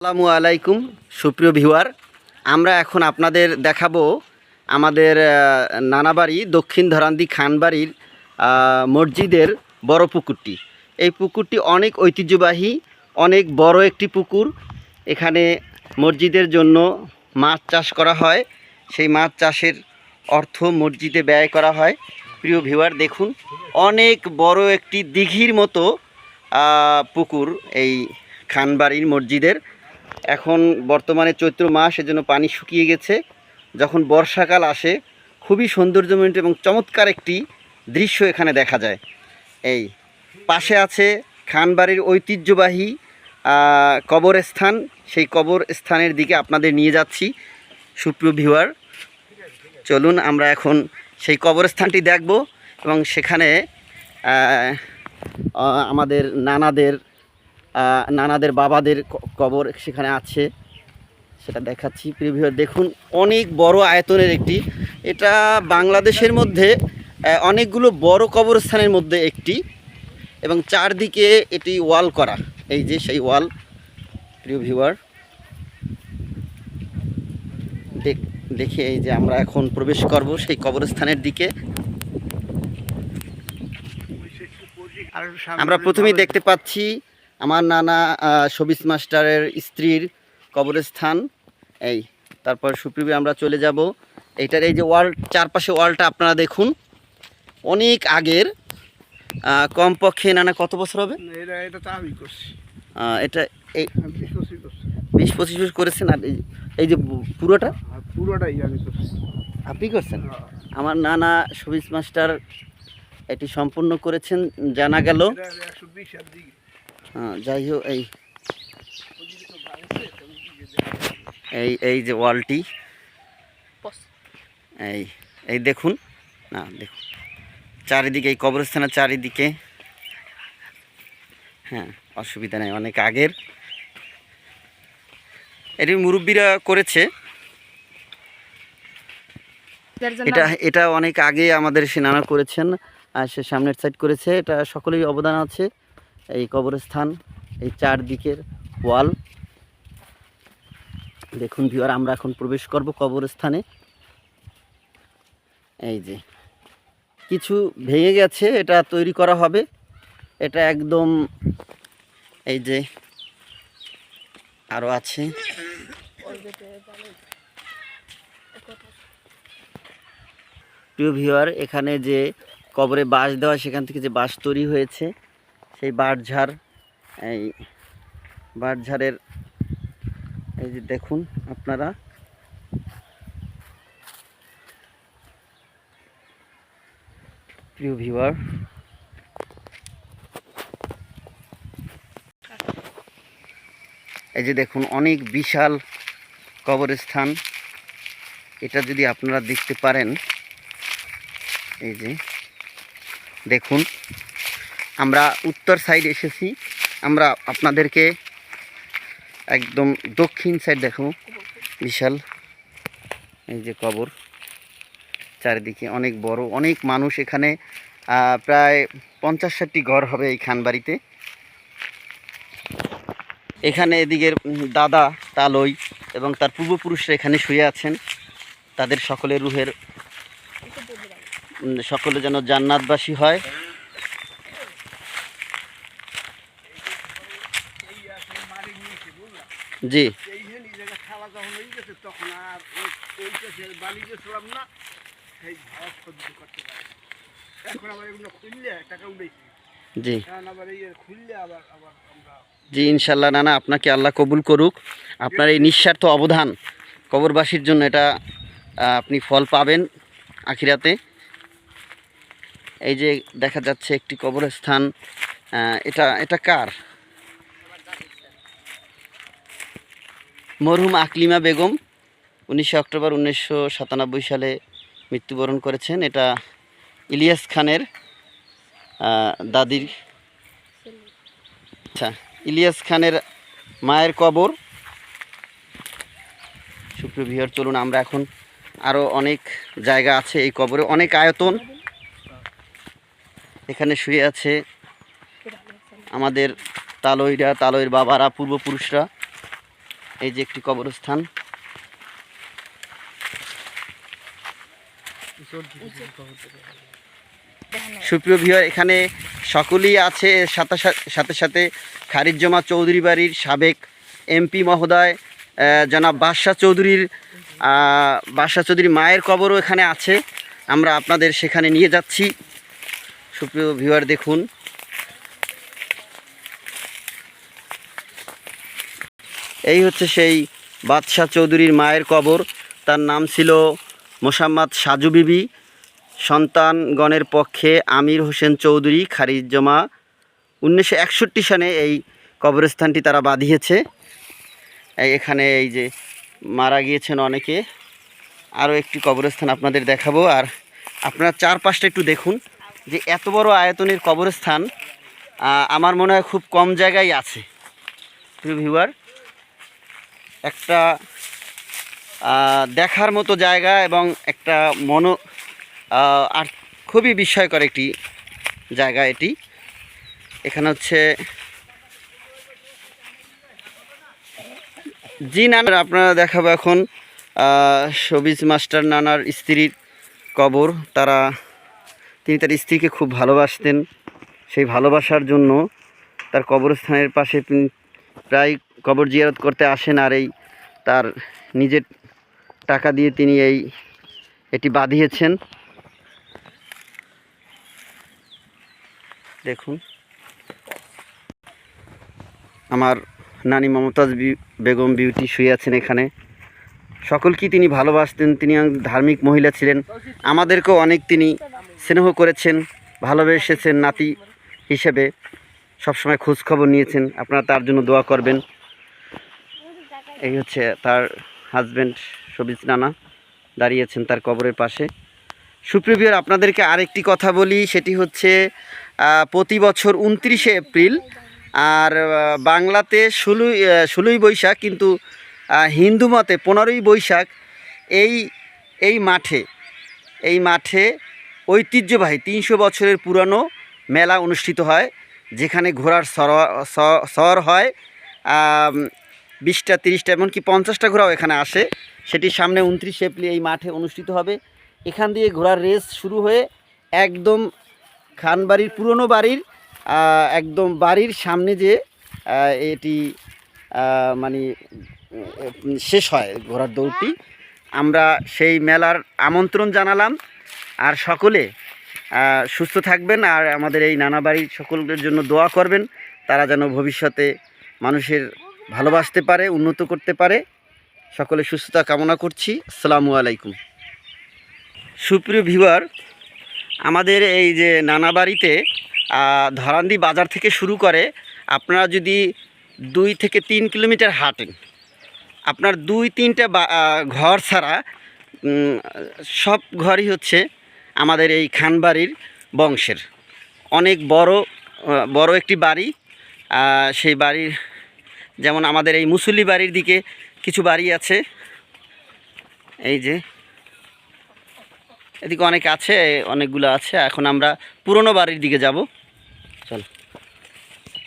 আসসালামু আলাইকুম, সুপ্রিয় ভিউয়ার। আমরা এখন আপনাদের দেখাবো আমাদের নানাবাড়ি, দক্ষিণ ধরান্দি খানবাড়ির মসজিদের বড় পুকুরটি। এই পুকুরটি অনেক ঐতিহ্যবাহী, অনেক বড় একটি পুকুর। এখানে মসজিদের জন্য মাছ চাষ করা হয়। সেই মাছ চাষের অর্থ মসজিদে ব্যয় করা হয়। প্রিয় ভিউয়ার, দেখুন, অনেক বড় একটি দিঘির মতো পুকুর এই খানবাড়ির মসজিদের। এখন বর্তমানে চৈত্র মাস, এজন্য পানি শুকিয়ে গেছে। যখন বর্ষাকাল আসে, খুবই সৌন্দর্যমণ্ড এবং চমৎকার একটি দৃশ্য এখানে দেখা যায়। এই পাশে আছে খানবাড়ির ঐতিহ্যবাহী কবরস্থান। সেই কবরস্থানের দিকে আপনাদের নিয়ে যাচ্ছি, সুপ্রিয় ভিউয়ার। চলুন আমরা এখন সেই কবরস্থানটি দেখব এবং সেখানে আমাদের নানাদের নানাদের বাবাদের কবর সেখানে আছে। সেটা দেখাচ্ছি। প্রিভিউ দেখুন অনেক বড় আয়তনের একটি এটা বাংলাদেশের মধ্যে অনেকগুলো বড় কবরস্থানের মধ্যে একটি এবং চারদিকে এটি ওয়াল করা। এই যে সেই ওয়াল প্রিয় ভিউয়ার। দেখে এই যে আমরা এখন প্রবেশ করব সেই কবরস্থানের দিকে। আমরা প্রথমেই দেখতে পাচ্ছি আমার নানা সবিস মাস্টারের স্ত্রীর কবরস্থান। এই তারপর সুপ্রিবে আমরা চলে যাব। এইটার এই যে ওয়াল চারপাশে ওয়ালটা আপনারা দেখুন। অনেক আগের কমপক্ষে নানা কত বছর হবে? এটা বিশ পঁচিশ বছর। করেছেন আর এই- যে পুরোটা? পুরোটাই আপনি করছেন? আমার নানা সবিস মাস্টার এটি সম্পূর্ণ করেছেন জানা গেল। একশো বিশ যাই হোক, এই এই এই যে ওয়ালটি। এই এই দেখুন, না, দেখুন। চারিদিকে, এই কবরস্থানের চারিদিকে। হ্যাঁ অসুবিধা নেই, অনেক আগের। এটি মুরব্বীরা করেছে। এটা এটা অনেক আগে আমাদের সে নানা করেছেন, আর সে সামনের সাইড করেছে। এটা সকলেই অবদান আছে। এই কবরস্থান, এই চারদিকের ওয়াল। দেখুন ভিওর আমরা এখন প্রবেশ করব কবরস্থানে। এই যে, কিছু ভেঙে গেছে, এটা তৈরি করা হবে। এটা একদম, এই যে আরও আছে। প্রিয় ভিউয়ার, এখানে যে কবরে বাঁশ দেওয়া সেখান থেকে যে বাঁশ তৈরি হয়েছে সেই বাঁশঝাড়, এই বাঁশঝাড়ের, এই যে দেখুন আপনারা। প্রিয় ভিউয়ার এই যে দেখুন, অনেক বিশাল কবরস্থান। এটা যদি আপনারা দেখতে পারেন, এই যে দেখুন। আমরা উত্তর সাইড এসেছি। আমরা আপনাদেরকে একদম দক্ষিণ সাইড দেখো বিশাল। এই যে কবর। চারিদিকে অনেক বড়, অনেক মানুষ এখানে প্রায় পঞ্চাশ ষাটটি ঘর হবে এই খানবাড়িতে এখানে এদিকের দাদা তালই এবং তার পূর্বপুরুষরা এখানে শুয়ে আছেন। তাদের সকলের রুহের সকলে যেন জান্নাতবাসী হয় জি এইখানে এই জায়গা খাওয়া যখন হয়ে গেছে তখন আর ওই ওইটা যে বালি গেছিলাম না সেই ভাব সহ্য করতে পারে না। এখন আবার এগুলো খুললে টাকা জি। আমরা জি ইনশাল্লাহ নানা আপনাকে আল্লাহ কবুল করুক। আপনার এই নিঃস্বার্থ অবদান কবরবাসীর জন্য এটা আপনি ফল পাবেন আখিরাতে। এই যে দেখা যাচ্ছে একটি কবরস্থান এটা এটা কার? মরহুম আকলিমা বেগম, উনিশে অক্টোবর উনিশশো সাতানব্বই সালে মৃত্যুবরণ করেছেন। এটা ইলিয়াস খানের দাদির। আচ্ছা ইলিয়াস খানের মায়ের কবর। সুপ্রভিয়ার চলুন আমরা এখন আরও অনেক জায়গা আছে এই কবরে। অনেক আয়তন। এখানে শুয়ে আছে আমাদের তালইরা, তালইয়ের বাবারা, পূর্বপুরুষরা। এই যে একটি কবরস্থান। সুপ্রিয় ভিউয়ার, এখানে সকলেই আছে। সাথে সাথে সাথে খারিজ্জমা চৌধুরী বাড়ির সাবেক এমপি মহোদয় জনাব বাদশাহ চৌধুরীর বাদশাহ চৌধুরীর মায়ের কবরও এখানে আছে। আমরা আপনাদের সেখানে নিয়ে যাচ্ছি। সুপ্রিয় ভিউয়ার, দেখুন। এই হচ্ছে সেই বাদশাহ চৌধুরীর মায়ের কবর। তার নাম ছিল মোসাম্মদ সাজু বিবি। সন্তানগণের পক্ষে আমির হোসেন চৌধুরী খারিজমা উনিশশো একষট্টি সালে এই কবরস্থানটি তারা বাঁধিয়েছে। এখানে এই যে মারা গিয়েছেন অনেকে। আরও একটি কবরস্থান আপনাদের দেখাবো। আর আপনার চারপাশটা একটু দেখুন যে এত বড় আয়তনের কবরস্থান আমার মনে হয় খুব কম জায়গায় আছে। ভিউয়ার একটা দেখার মতো জায়গা এবং একটা মন আর খুবই বিস্ময়কর একটি জায়গা এটি। এখানে হচ্ছে জি নানার আপনারা দেখাবো এখন সবিজ মাস্টার নানার স্ত্রীর কবর। তারা, তিনি তার স্ত্রীকে খুব ভালোবাসতেন। সেই ভালোবাসার জন্য তার কবরস্থানের পাশে প্রায় কবর জিয়ারত করতে আসেন আর এই তার নিজের টাকা দিয়ে তিনি এই, এটি বাঁধিয়েছেন। দেখুন। আমার নানি মমতাজ বেগম বিউটি শুয়ে আছেন এখানে। সকলকেই তিনি ভালোবাসতেন। তিনি ধার্মিক মহিলা ছিলেন। আমাদেরকেও অনেক তিনি স্নেহ করেছেন, ভালোবেসেছেন নাতি হিসেবে। সবসময় খোঁজ খবর নিয়েছেন। আপনারা তার জন্য দোয়া করবেন। এই হচ্ছে তার হাজব্যান্ড সবিজ নানা, দাঁড়িয়েছেন তার কবরের পাশে। সুপ্রিয় আপনাদেরকে আরেকটি কথা বলি, সেটি হচ্ছে প্রতি বছর উনত্রিশে এপ্রিল, আর বাংলাতে ষোলোই ষোলোই বৈশাখ কিন্তু হিন্দু মতে পনেরোই বৈশাখ এই এই মাঠে এই মাঠে ঐতিহ্যবাহী তিনশো বছরের পুরানো মেলা অনুষ্ঠিত হয়, যেখানে ঘোড়ার সর সর হয় বিশটা, তিরিশটা, এমনকি পঞ্চাশটা ঘোড়াও এখানে আসে। সেটির সামনে উনত্রিশ এপ্রিল এই মাঠে অনুষ্ঠিত হবে। এখান দিয়ে ঘোড়ার রেস শুরু হয়ে একদম খানবাড়ির, পুরনো বাড়ির একদম বাড়ির সামনে যে এটি মানে শেষ হয় ঘোড়ার দৌড়টি। আমরা সেই মেলার আমন্ত্রণ জানালাম। আর সকলে সুস্থ থাকবেন আর আমাদের এই নানা বাড়ির সকলের জন্য দোয়া করবেন। তারা যেন ভবিষ্যতে মানুষের ভালোবাসতে পারে, উন্নত করতে পারে। সকলে সুস্থতা কামনা করছি। আসসালামু আলাইকুম। সুপ্রিয় ভিউয়ার, আমাদের এই যে নানা বাড়িতে ধরান্দি বাজার থেকে শুরু করে, আপনারা যদি দুই থেকে তিন কিলোমিটার হাঁটেন, আপনার দুই তিনটা ঘর ছাড়া সব ঘরই হচ্ছে আমাদের এই খানবাড়ির বংশের। অনেক বড় বড় একটি বাড়ি সেই বাড়ির যেমন আমাদের এই মুসল্লি বাড়ির দিকে কিছু বাড়ি আছে। এই যে। এদিকে অনেক আছে অনেকগুলো আছে। এখন আমরা পুরনো বাড়ির দিকে যাব। চল।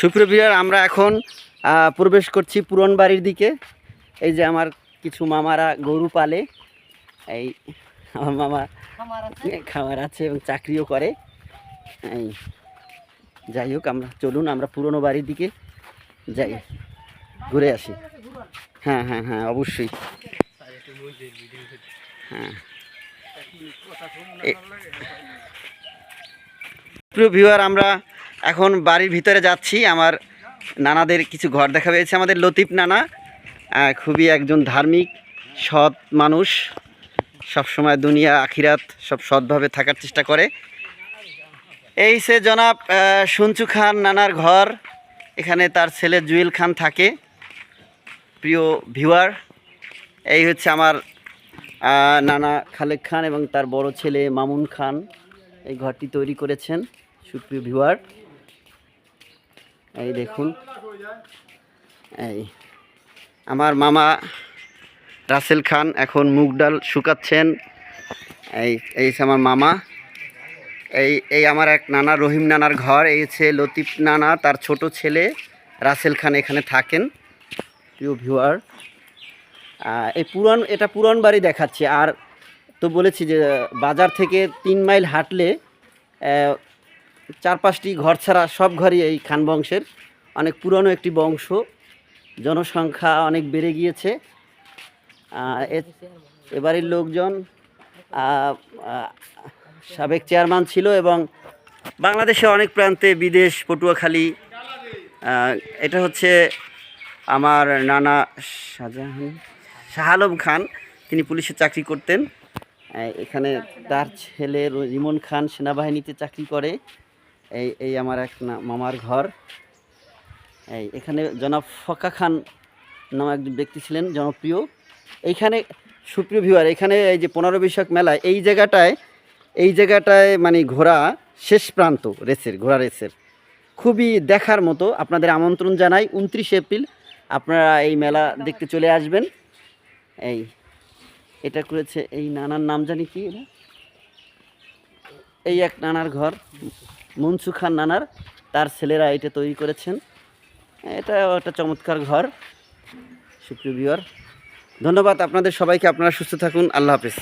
সুপ্রভিয়ার আমরা এখন প্রবেশ করছি পুরন বাড়ির দিকে। এই যে আমার কিছু মামারা গরু পালে। এই আমার মামা খামার আছে এবং চাকরিও করে। এই যাই হোক আমরা চলুন আমরা পুরনো বাড়ির দিকে যাই। ঘুরে আসি। হ্যাঁ হ্যাঁ হ্যাঁ অবশ্যই। হ্যাঁ। প্রিয় ভিউয়ার আমরা এখন বাড়ির ভিতরে যাচ্ছি। আমার নানাদের কিছু ঘর দেখা পেয়েছে। আমাদের লতিফ নানা খুবই একজন ধার্মিক, সৎ মানুষ। সবসময় দুনিয়া, আখিরাত সব সৎভাবে থাকার চেষ্টা করে। এই সে জনাব সঞ্চু খান নানার ঘর। এখানে তার ছেলে জুয়েল খান থাকে। প্রিয় ভিউয়ার, এই হচ্ছে আমার নানা খালেক খান এবং তার বড় ছেলে মামুন খান এই ঘরটি তৈরি করেছেন, সুপ্রিয় ভিউয়ার। এই দেখুন, এই আমার মামা রাসেল খান এখন মুগ ডাল শুকাচ্ছেন। এই এই হচ্ছে আমার মামা। এই এই আমার এক নানা, রহিম নানার ঘর, এই হচ্ছে লতিফ নানা, তার ছোট ছেলে রাসেল খান এখানে থাকেন। প্রিয় ভিউয়ার এই পুরান, এটা পুরান বাড়ি দেখাচ্ছে। আর তো বলেছি যে, বাজার থেকে তিন মাইল হাঁটলে চার পাঁচটি ঘর ছাড়া সব ঘরই এই খান বংশের। অনেক পুরনো একটি বংশ, জনসংখ্যা অনেক বেড়ে গিয়েছে। এবারের লোকজন সাবেক চেয়ারম্যান ছিল এবং বাংলাদেশে অনেক প্রান্তে বিদেশ, পটুয়াখালী এটা হচ্ছে আমার নানা শাহজাহান শাহ আলম খান, তিনি পুলিশে চাকরি করতেন। এখানে তার ছেলে রিমন খান সেনাবাহিনীতে চাকরি করে। এই এই আমার এক মামার ঘর। এই এখানে জনাব ফকা খান নামে একজন ব্যক্তি ছিলেন, জনপ্রিয়। এইখানে সুপ্রিয় ভিউয়ার এখানে এই যে পনেরো বৈশাখ মেলায় এই জায়গাটায় এই জায়গাটায় মানে ঘোড়া শেষ প্রান্ত, রেসের ঘোড়া রেসের। খুবই দেখার মতো। আপনাদের আমন্ত্রণ জানাই। উনত্রিশ এপ্রিল আপনারা এই মেলা দেখতে চলে আসবেন। এই, এটা করেছে এই নানার নাম জানি কি এটা? এই এক নানার ঘর মনসু খান নানার, তার ছেলেরা এটা তৈরি করেছেন। এটা একটা চমৎকার ঘর, সুপ্রিয় ধন্যবাদ আপনাদের সবাইকে, আপনারা সুস্থ থাকুন, আল্লাহ হাফেজ।